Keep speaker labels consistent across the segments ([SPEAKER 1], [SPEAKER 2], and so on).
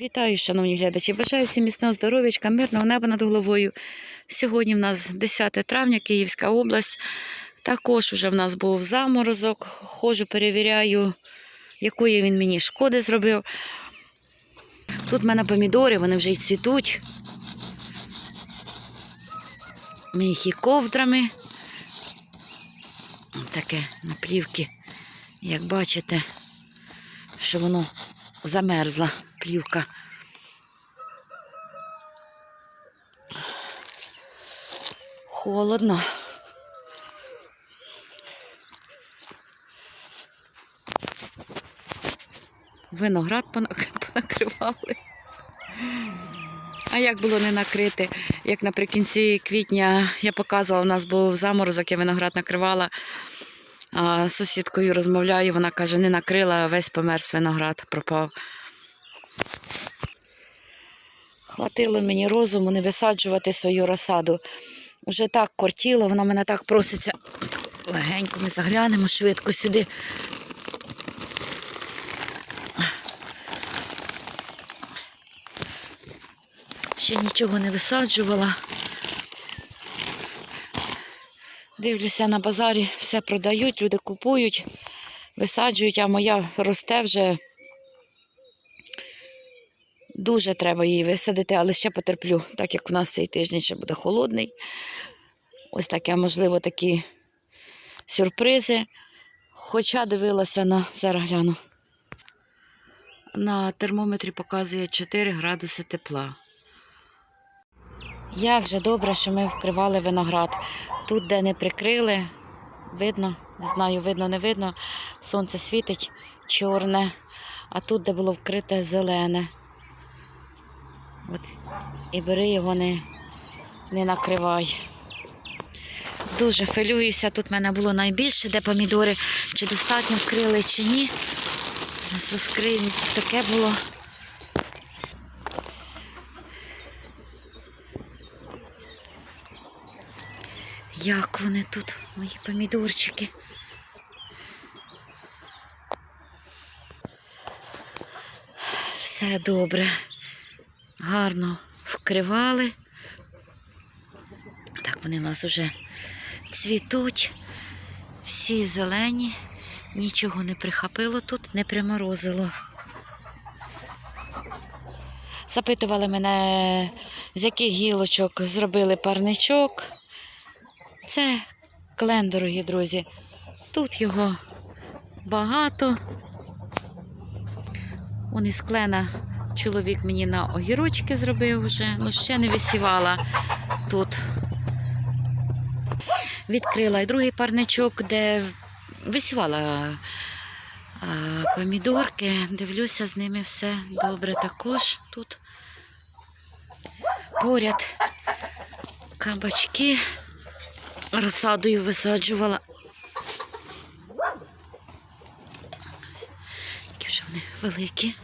[SPEAKER 1] Вітаю, шановні глядачі. Бажаю всім міцного здоров'ячка, мирного неба над головою. Сьогодні в нас 10 травня, Київська область. Також вже в нас був заморозок. Ходжу, перевіряю, якої він мені шкоди зробив. Тут в мене помідори, вони вже й цвітуть. Ми їх і ковдрами. Таке наплівки, як бачите, що воно замерзла плівка. Холодно. Виноград понакривали. А як було не накрити? Як наприкінці квітня я показувала, у нас був заморозок, я виноград накривала. А сусідкою розмовляю, вона каже, не накрила, весь померз виноград, пропав. Хватило мені розуму не висаджувати свою розсаду. Уже так кортіло, вона мене так проситься. Легенько ми заглянемо швидко сюди. Ще нічого не висаджувала. Дивлюся на базарі, все продають, люди купують, висаджують, а моя росте вже. Дуже треба її висадити, але ще потерплю, так як у нас цей тиждень ще буде холодний. Ось таке, можливо, такі сюрпризи. Хоча дивилася на зараз гляну. На термометрі показує 4 градуси тепла. Як же добре, що ми вкривали виноград. Тут, де не прикрили, видно, не знаю, видно, не видно. Сонце світить чорне, а тут, де було вкрите зелене. От. І бери його не, не накривай. Дуже хвилююся. Тут в мене було найбільше, де помідори, чи достатньо вкрили, чи ні. Зараз розкрию, таке було. Як вони тут, мої помідорчики. Все добре. Гарно вкривали. Так вони у нас уже цвітуть. Всі зелені. Нічого не прихапило тут, не приморозило. Запитували мене, з яких гілочок зробили парничок. Це клен, дорогі друзі. Тут його багато. Он із клена чоловік мені на огірочки зробив вже, ну ще не висівала тут. Відкрила і другий парничок, де висівала а, помідорки. Дивлюся, з ними все добре також тут. Поряд кабачки розсадою висаджувала. Які вже вони великі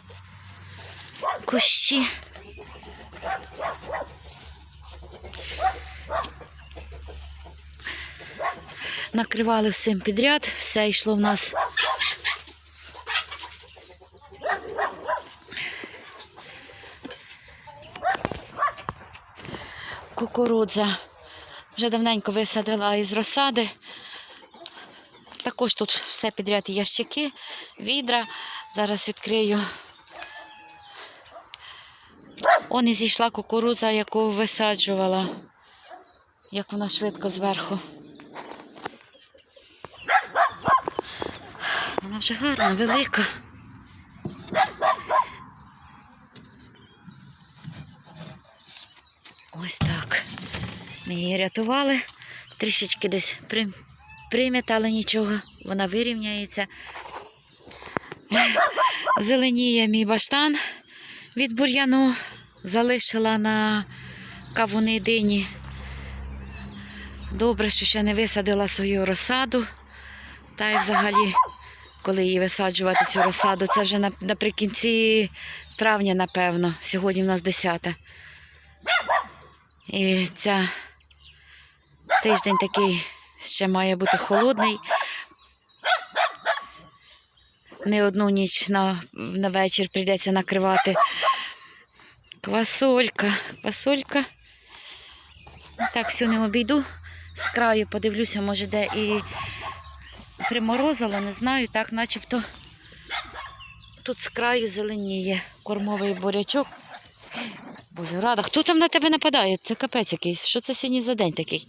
[SPEAKER 1] кущі. Накривали всім підряд, все йшло в нас. Кукурудза. Вже давненько висадила із розсади. Також тут все підряд ящики, відра. Зараз відкрию. Он і зійшла кукурудза, яку висаджувала. Як вона швидко зверху. Вона вже гарна, велика. Ось так. Ми її рятували. Трішечки десь при- прим'ята, але нічого, вона вирівняється. Зеленіє мій баштан від бур'яну. Залишила на кавуни дині. Добре, що ще не висадила свою розсаду. Та й взагалі, коли її висаджувати цю розсаду, це вже наприкінці травня, напевно. Сьогодні в нас 10. І ця тиждень такий ще має бути холодний. Не одну ніч на, на вечір прийдеться накривати Квасолька, квасолька. Так, всю не обійду. З краю подивлюся, може, де і приморозило, не знаю, так, начебто тут з краю зеленіє кормовий бурячок. Боже, рада, хто там на тебе нападає? Це капець якийсь. Що це сьогодні за день такий?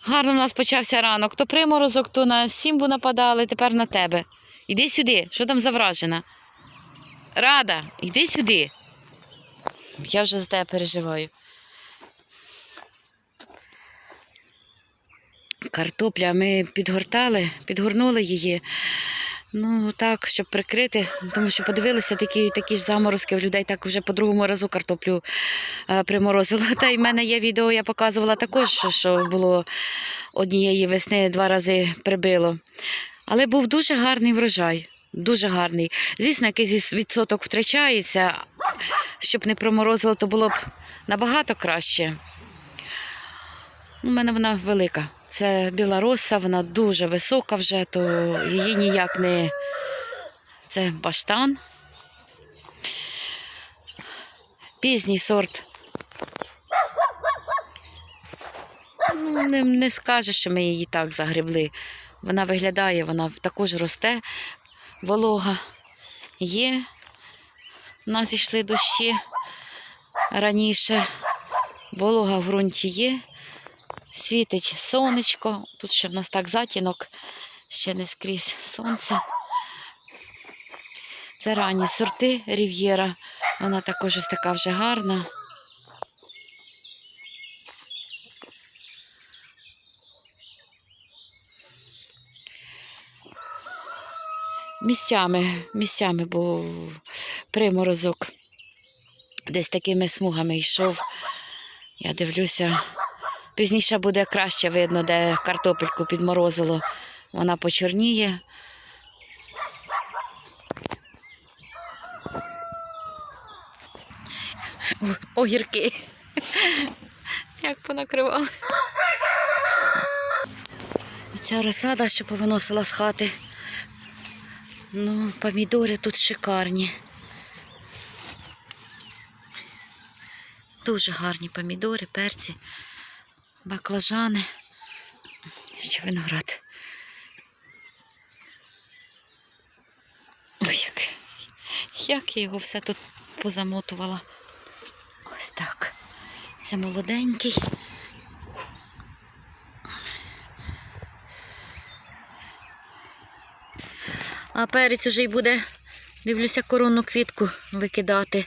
[SPEAKER 1] Гарно в нас почався ранок. То приморозок, то на сімбу нападали, тепер на тебе. Іди сюди, що там за вражена? Рада, йди сюди. Я вже за тебе переживаю. Картопля ми підгортали, підгорнули її. Ну так, щоб прикрити, тому що подивилися такі, такі ж заморозки в людей, так вже по другому разу картоплю е, приморозила. Та й в мене є відео, я показувала також, що було однієї весни два рази прибило. Але був дуже гарний врожай. Дуже гарний. Звісно, якийсь відсоток втрачається. Щоб не проморозило, то було б набагато краще. У мене вона велика. Це біла роса, вона дуже висока вже, то її ніяк не. Це баштан. Пізній сорт. Ну, не, не скажеш, що ми її так загребли. Вона виглядає, вона також росте, волога є. У нас йшли дощі раніше. Волога в ґрунті є. Світить сонечко. Тут ще в нас так затінок, ще не скрізь сонце. Це ранні сорти Рів'єра. Вона також ось така вже гарна. Місцями, місцями був приморозок. Десь такими смугами йшов. Я дивлюся, пізніше буде краще видно, де картопельку підморозило. Вона почорніє. Огірки. Як понакривали. Ця розсада, що повиносила з хати. Ну, помідори тут шикарні. Дуже гарні помідори, перці, баклажани. Ще виноград. Ой, як, як я його все тут позамотувала. Ось так. Це молоденький. А перець уже й буде, дивлюся, коронну квітку викидати.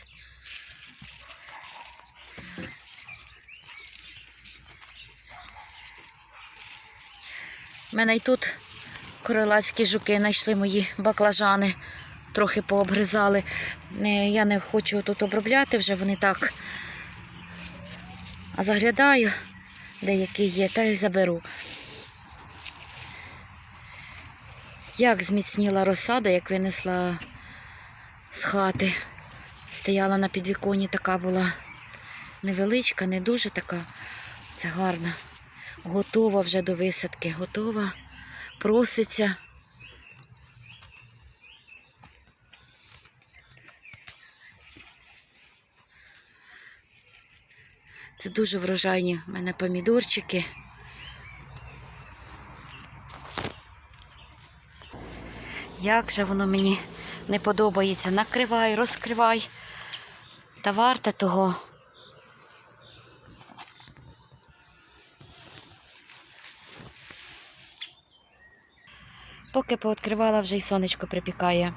[SPEAKER 1] У мене й тут королацькі жуки знайшли мої баклажани, трохи пообгризали. Е, Я не хочу тут обробляти, вже вони так. А заглядаю, деякі є, та й заберу. Як зміцніла розсада, як винесла з хати. Стояла на підвіконні, така була невеличка, не дуже така. Це гарна. Готова вже до висадки, готова, проситься. Це дуже врожайні в мене помідорчики. Як же воно мені не подобається. Накривай, розкривай. Та варте того. Поки пооткривала, вже й сонечко припікає.